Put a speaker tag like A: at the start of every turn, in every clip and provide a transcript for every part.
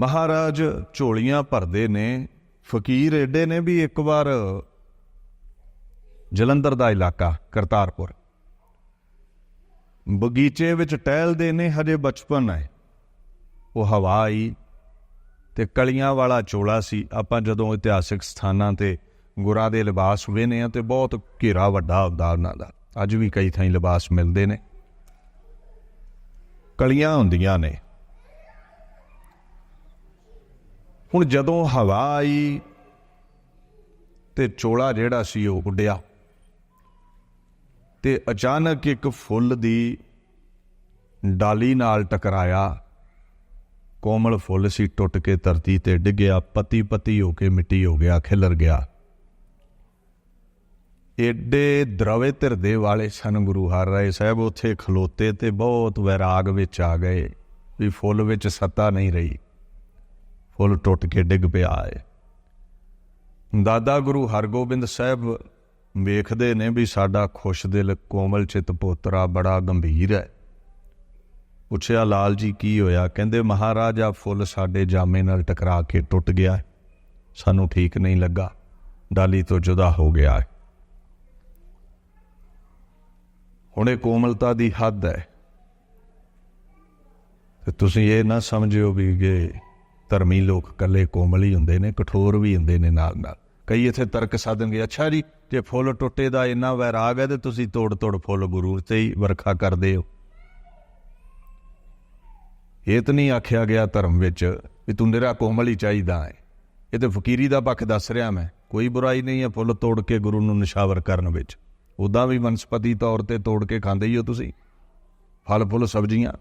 A: ਮਹਾਰਾਜ, ਝੋਲੀਆਂ ਭਰਦੇ ਨੇ, ਫਕੀਰ ਏਡੇ ਨੇ ਵੀ ਇੱਕ ਵਾਰ ਜਲੰਧਰ ਦਾ ਇਲਾਕਾ, ਕਰਤਾਰਪੁਰ। ਬਗੀਚੇ ਵਿੱਚ ਟਹਿਲਦੇ ਨੇ ਹਜੇ ਬਚਪਨ ਹੈ। ਉਹ ਹਵਾ ਆਈ ਤੇ ਕਲੀਆਂ ਵਾਲਾ ਚੋਲਾ ਸੀ। ਆਪਾਂ ਜਦੋਂ ਇਤਿਹਾਸਿਕ ਸਥਾਨਾਂ ਤੇ ਗੁਰਾਂ ਦੇ ਲਿਬਾਸ ਵੇਨੇ ਆ ਤੇ ਬਹੁਤ ਘੇਰਾ ਵੱਡਾ ਹੁੰਦਾ ਉਹਨਾਂ ਦਾ। ਅੱਜ ਵੀ ਕਈ ਥਾਈਂ ਲਿਬਾਸ ਮਿਲਦੇ ਨੇ। ਕਲੀਆਂ ਹੁੰਦੀਆਂ ਨੇ। ਹੁਣ ਜਦੋਂ ਹਵਾ ਆਈ ਤੇ ਚੋਲਾ ਜਿਹੜਾ ਸੀ ਉਹ ਉੱਡਿਆ ਤੇ ਅਚਾਨਕ ਇੱਕ ਫੁੱਲ ਦੀ ਡਾਲੀ ਨਾਲ ਟਕਰਾਇਆ। ਕੋਮਲ ਫੁੱਲ ਸੀ, ਟੁੱਟ ਕੇ ਧਰਤੀ ਤੇ ਡਿੱਗਿਆ ਪਤੀ ਪਤੀ ਹੋ ਕੇ ਮਿੱਟੀ ਹੋ ਗਿਆ, ਖਿਲਰ ਗਿਆ। ਏਡੇ ਦਰਵੇ ਧਿਰਦੇ ਵਾਲੇ ਸਨ ਗੁਰੂ ਹਰ ਰਾਏ ਸਾਹਿਬ, ਉੱਥੇ ਖਲੋਤੇ ਤੇ ਬਹੁਤ ਵੈਰਾਗ ਵਿੱਚ ਆ ਗਏ ਵੀ ਫੁੱਲ ਵਿੱਚ ਸੱਤਾ ਨਹੀਂ ਰਹੀ। ਫੁੱਲ ਟੁੱਟ ਕੇ ਡਿੱਗ ਪਿਆ ਹੈ ਦਾਦਾ ਗੁਰੂ ਹਰਗੋਬਿੰਦ ਸਾਹਿਬ ਵੇਖਦੇ ਨੇ ਵੀ ਸਾਡਾ ਖੁਸ਼ ਦਿਲ ਕੋਮਲ ਚਿਤ ਪੋਤਰਾ ਬੜਾ ਗੰਭੀਰ ਹੈ। ਪੁੱਛਿਆ, ਲਾਲ ਜੀ, ਕੀ ਹੋਇਆ? ਕਹਿੰਦੇ, ਮਹਾਰਾਜ ਮਹਾਰਾਜਾ ਫੁੱਲ ਸਾਡੇ ਜਾਮੇ ਨਾਲ ਟਕਰਾ ਕੇ ਟੁੱਟ ਗਿਆ ਸਾਨੂੰ ਠੀਕ ਨਹੀਂ ਲੱਗਾ। ਡਾਲੀ ਤੋਂ ਜੁਦਾ ਹੋ ਗਿਆ ਹੈ ਹੁਣ ਇਹ ਕੋਮਲਤਾ ਦੀ ਹੱਦ ਹੈ। ਤੇ ਤੁਸੀਂ ਇਹ ਨਾ ਸਮਝਿਓ ਵੀ ਇਹ ਧਰਮੀ ਲੋਕ ਕੱਲੇ ਕੋਮਲ ਹੀ ਹੁੰਦੇ ਨੇ, ਕਠੋਰ ਵੀ ਹੁੰਦੇ ਨੇ ਨਾਲ ਨਾਲ। ਕਈ ਇਥੇ ਤਰਕ ਸਾਧਣਗੇ ਅੱਛਾ ਜੀ, ਜੇ ਫੁੱਲ ਟੁੱਟੇ ਦਾ ਇੰਨਾ ਵੈਰਾਗ ਹੈ ਤੇ ਤੁਸੀਂ ਤੋੜ ਤੋੜ ਫੁੱਲ ਗੁਰੂ ਤੇ ਹੀ ਵਰਖਾ ਕਰਦੇ ਹੋ। ਇਹ ਤਾਂ ਨਹੀਂ ਆਖਿਆ ਗਿਆ ਧਰਮ ਵਿੱਚ ਵੀ ਤੂੰ ਨਿਰਾ ਕੋਮਲ ਹੀ ਚਾਹੀਦਾ ਹੈ। ਇਹ ਤੇ ਫਕੀਰੀ ਦਾ ਪੱਖ ਦੱਸ ਰਿਹਾ ਮੈਂ, ਕੋਈ ਬੁਰਾਈ ਨਹੀਂ ਹੈ ਫੁੱਲ ਤੋੜ ਕੇ ਗੁਰੂ ਨੂੰ ਨਿਸ਼ਾਵਰ ਕਰਨ ਵਿੱਚ। ਉਦਾਂ ਵੀ ਵਨਸਪਤੀ ਤੌਰ ਤੇ ਤੋੜ ਕੇ ਖਾਂਦੇ ਹੀ ਹੋ ਤੁਸੀਂ। ਫਲ ਫੁੱਲ ਸਬਜ਼ੀਆਂ।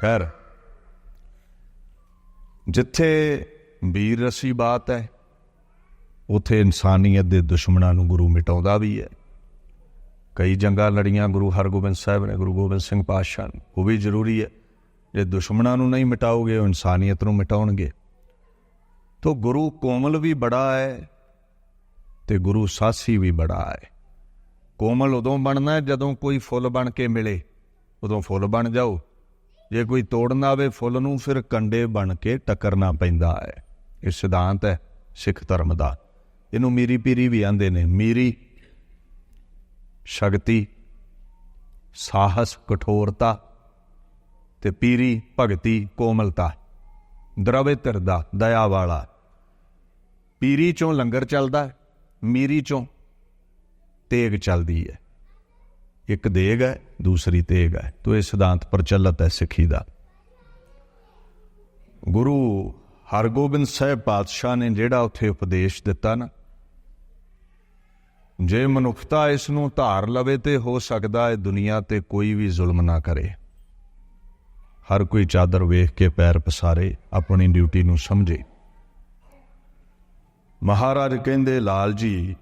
A: ਖੈਰ ਜਿੱਥੇ ਵੀਰ ਰਸੀ ਬਾਤ ਹੈ, ਉਥੇ ਇਨਸਾਨੀਅਤ ਦੇ ਦੁਸ਼ਮਣਾਂ ਨੂੰ ਗੁਰੂ ਮਿਟਾਉਂਦਾ ਵੀ ਹੈ। ਕਈ ਜੰਗਾਂ ਲੜੀਆਂ ਗੁਰੂ ਹਰਗੋਬਿੰਦ ਸਾਹਿਬ ਨੇ, ਗੁਰੂ ਗੋਬਿੰਦ ਸਿੰਘ ਪਾਤਸ਼ਾਹ ਨੇ। ਉਹ ਵੀ ਜ਼ਰੂਰੀ ਹੈ, ਜੇ ਦੁਸ਼ਮਣਾਂ ਨੂੰ ਨਹੀਂ ਮਿਟਾਓਗੇ, ਉਹ ਇਨਸਾਨੀਅਤ ਨੂੰ ਮਿਟਾਉਣਗੇ। ਤੋ ਗੁਰੂ ਕੋਮਲ ਵੀ ਬੜਾ ਹੈ ਤੇ ਗੁਰੂ ਸਾਸੀ ਵੀ ਬੜਾ ਹੈ। ਕੋਮਲ ਉਦੋਂ ਬਣਨਾ ਜਦੋਂ ਕੋਈ ਫੁੱਲ ਬਣ ਕੇ ਮਿਲੇ। ਉਦੋਂ ਫੁੱਲ ਬਣ ਜਾਓ। ਜੇ ਕੋਈ ਤੋੜਨ ਆਵੇ, ਫੁੱਲ ਨੂੰ ਫਿਰ ਕੰਡੇ ਬਣ ਕੇ ਟੱਕਰਨਾ ਪੈਂਦਾ ਹੈ। ਇਹ ਸਿਧਾਂਤ ਹੈ, ਸਿੱਖ ਧਰਮ ਦਾ। ਇਹਨੂੰ ਮੀਰੀ ਪੀਰੀ ਵੀ ਆਂਦੇ ਨੇ। ਮੀਰੀ, ਸ਼ਕਤੀ, ਸਾਹਸ, ਕਠੋਰਤਾ ਤੇ ਪੀਰੀ, ਭਗਤੀ, ਕੋਮਲਤਾ। ਦਰਵੇ ਧਿਰਦਾ ਦਇਆ ਵਾਲਾ। ਪੀਰੀ ਚੋਂ ਲੰਗਰ ਚੱਲਦਾ ਮੀਰੀ ਚੋਂ ਤੇਗ ਚੱਲਦੀ ਹੈ। ਇੱਕ ਦੇਗ ਹੈ, ਦੂਸਰੀ ਤੇਗ ਹੈ। ਤੋ ਇਹ ਸਿਧਾਂਤ ਪ੍ਰਚਲਿਤ ਹੈ ਸਿੱਖੀ ਦਾ। ਗੁਰੂ ਹਰਗੋਬਿੰਦ ਸਾਹਿਬ ਪਾਤਸ਼ਾਹ ਨੇ ਜਿਹੜਾ ਉੱਥੇ ਉਪਦੇਸ਼ ਦਿੱਤਾ ਨਾ, ਜੇ ਮਨੁੱਖਤਾ ਇਸ ਨੂੰ ਧਾਰ ਲਵੇ ਤੇ ਹੋ ਸਕਦਾ ਹੈ ਦੁਨੀਆ ਤੇ ਕੋਈ ਵੀ ਜ਼ੁਲਮ ਨਾ ਕਰੇ। ਹਰ ਕੋਈ ਚਾਦਰ ਵੇਖ ਕੇ ਪੈਰ ਪਸਾਰੇ, ਆਪਣੀ ਡਿਊਟੀ ਨੂੰ ਸਮਝੇ। ਮਹਾਰਾਜ ਕਹਿੰਦੇ, ਲਾਲ ਜੀ,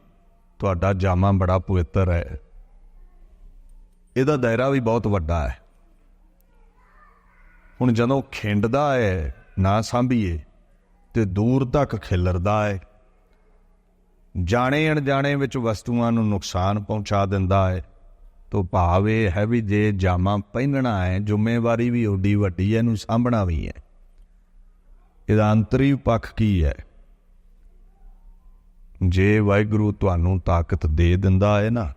A: ਤੁਹਾਡਾ ਜਾਮਾ ਬੜਾ ਪਵਿੱਤਰ ਹੈ। ਇਹਦਾ ਦਾਇਰਾ ਵੀ ਬਹੁਤ ਵੱਡਾ ਹੈ। ਹੁਣ ਜਦੋਂ ਖਿੰਡਦਾ ਹੈ, ਨਾ ਸੰਭੀਏ, ਤੇ ਦੂਰ ਤੱਕ ਖਿਲਰਦਾ ਹੈ, ਜਾਣੇ ਅਣਜਾਣੇ ਵਿੱਚ ਵਸਤੂਆਂ ਨੂੰ ਨੁਕਸਾਨ ਪਹੁੰਚਾ ਦਿੰਦਾ ਹੈ, ਤੋ ਭਾਵ ਇਹ ਹੈ ਵੀ ਜੇ ਜਾਮਾ ਪਹਿਨਣਾ ਹੈ, ਜ਼ਿੰਮੇਵਾਰੀ ਵੀ ਓਡੀ ਵੱਡੀ ਹੈ, ਇਹਨੂੰ ਸਾਂਭਣਾ ਵੀ ਹੈ। ਇਹਦਾ ਅੰਤਰੀ ਪੱਖ ਕੀ ਹੈ? ਜੇ ਵਾਹਿਗੁਰੂ ਤੁਹਾਨੂੰ ਤਾਕਤ ਦੇ ਦਿੰਦਾ ਹੈ ਨਾ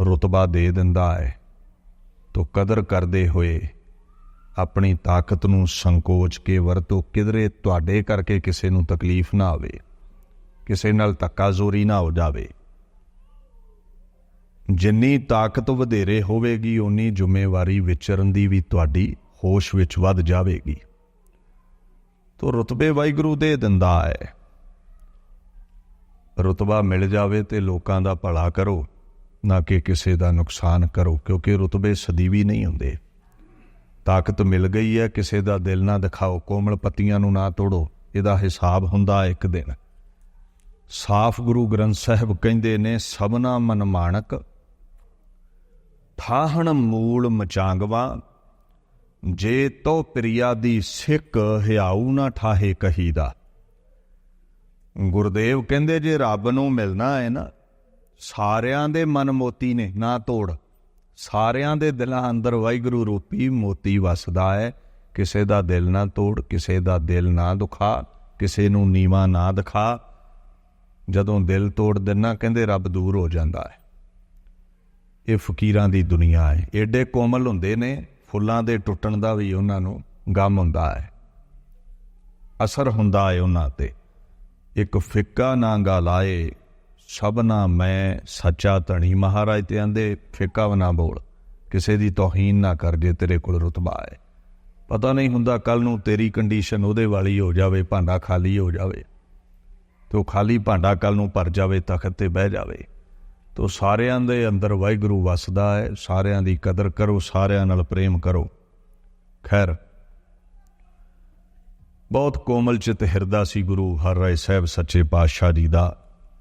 A: ਰਤਬਾ ਦੇ ਦਿੰਦਾ ਹੈ। ਤੋ ਕਦਰ ਕਰਦੇ ਹੋਏ ਆਪਣੀ ਤਾਕਤ ਨੂੰ ਸੰਕੋਚ ਕੇ ਵਰਤੋ। ਕਿਧਰੇ ਤੁਹਾਡੇ ਕਰਕੇ ਕਿਸੇ ਨੂੰ ਤਕਲੀਫ ਨਾ ਆਵੇ, ਕਿਸੇ ਨਾਲ ਧੱਕਾ ਜ਼ੋਰੀ ਨਾ ਹੋ ਜਾਵੇ। ਜਿੰਨੀ ਤਾਕਤ ਵਧੇਰੇ ਹੋਵੇਗੀ, ਓਨੀ ਜ਼ਿੰਮੇਵਾਰੀ ਵਿਚਰਨ ਦੀ ਵੀ ਤੁਹਾਡੀ ਹੋਸ਼ ਵਿੱਚ ਵੱਧ ਜਾਵੇਗੀ। ਤੋ ਰਤਬੇ ਵਾਹਿਗੁਰੂ ਦੇ ਦਿੰਦਾ ਹੈ। ਰਤਬਾ ਮਿਲ ਜਾਵੇ ਤੇ ਲੋਕਾਂ ਦਾ ਭਲਾ ਕਰੋ। ਨਾ ਕਿ ਕਿਸੇ ਦਾ ਨੁਕਸਾਨ ਕਰੋ, ਕਿਉਂਕਿ ਰਤਬੇ ਸਦੀਵੀ ਨਹੀਂ ਹੁੰਦੇ। ਤਾਕਤ ਮਿਲ ਗਈ ਹੈ, ਕਿਸੇ ਦਾ ਦਿਲ ਨਾ ਦਿਖਾਓ, ਕੋਮਲ ਪੱਤੀਆਂ ਨੂੰ ਨਾ ਤੋੜੋ, ਇਹਦਾ ਹਿਸਾਬ ਹੁੰਦਾ ਇੱਕ ਦਿਨ। ਸਾਫ਼ ਗੁਰੂ ਗ੍ਰੰਥ ਸਾਹਿਬ ਕਹਿੰਦੇ ਨੇ, ਸਭਨਾ ਮਨਮਾਣਕ ਠਾਹਣ ਮੂਲ ਮਚਾਂਗਵਾ, ਜੇ ਤੋ ਪ੍ਰਿਆ ਦੀ ਸਿੱਖ ਹਿਆਉ ਨਾ ਠਾਹੇ ਕਹੀਦਾ। ਗੁਰਦੇਵ ਕਹਿੰਦੇ, ਜੇ ਰੱਬ ਨੂੰ ਮਿਲਣਾ ਹੈ ਨਾ ਸਾਰਿਆਂ ਦੇ ਮਨ ਮੋਤੀ ਨੇ, ਨਾ ਤੋੜ। ਸਾਰਿਆਂ ਦੇ ਦਿਲਾਂ ਅੰਦਰ ਵਾਹਿਗੁਰੂ ਰੂਪੀ ਮੋਤੀ ਵਸਦਾ ਹੈ। ਕਿਸੇ ਦਾ ਦਿਲ ਨਾ ਤੋੜ, ਕਿਸੇ ਦਾ ਦਿਲ ਨਾ ਦੁਖਾ, ਕਿਸੇ ਨੂੰ ਨੀਵਾ ਨਾ ਦਿਖਾ। ਜਦੋਂ ਦਿਲ ਤੋੜ ਦੇਣਾ ਕਹਿੰਦੇ ਰੱਬ ਦੂਰ ਹੋ ਜਾਂਦਾ ਹੈ। ਇਹ ਫਕੀਰਾਂ ਦੀ ਦੁਨੀਆ ਹੈ। ਏਡੇ ਕੋਮਲ ਹੁੰਦੇ ਨੇ, ਫੁੱਲਾਂ ਦੇ ਟੁੱਟਣ ਦਾ ਵੀ ਉਹਨਾਂ ਨੂੰ ਗਮ ਹੁੰਦਾ ਹੈ। ਅਸਰ ਹੁੰਦਾ ਹੈ ਉਹਨਾਂ ਤੇ। ਇੱਕ ਫਿੱਕਾ ਨਾ ਗਾਲਾਏ ਸਭਨਾ ਮੈਂ ਸੱਚਾ ਧਣੀ ਮਹਾਰਾਜ ਤੇ ਆਂਦੇ, ਫਿੱਕਾ ਨਾ ਬੋਲ। ਕਿਸੇ ਦੀ ਤੋਹੀਨ ਨਾ ਕਰ ਜੇ ਤੇਰੇ ਕੋਲ ਰੁਤਬਾ ਹੈ। ਪਤਾ ਨਹੀਂ ਹੁੰਦਾ ਕੱਲ ਨੂੰ ਤੇਰੀ ਕੰਡੀਸ਼ਨ ਉਹਦੇ ਵਾਲੀ ਹੋ ਜਾਵੇ, ਭਾਂਡਾ ਖਾਲੀ ਹੋ ਜਾਵੇ। ਤੇ ਉਹ ਖਾਲੀ ਭਾਂਡਾ ਕੱਲ ਨੂੰ ਭਰ ਜਾਵੇ, ਤਖਤ ਤੇ ਬਹਿ ਜਾਵੇ। ਤੋ ਸਾਰਿਆਂ ਦੇ ਅੰਦਰ ਵਾਹਿਗੁਰੂ ਵਸਦਾ ਹੈ, ਸਾਰਿਆਂ ਦੀ ਕਦਰ ਕਰੋ, ਸਾਰਿਆਂ ਨਾਲ ਪ੍ਰੇਮ ਕਰੋ। ਖੈਰ, ਬਹੁਤ ਕੋਮਲ ਚਿਤ ਹਿਰਦਾ ਸੀ ਗੁਰੂ ਹਰ ਰਾਏ ਸਾਹਿਬ ਸੱਚੇ ਪਾਤਸ਼ਾਹ ਜੀ ਦਾ।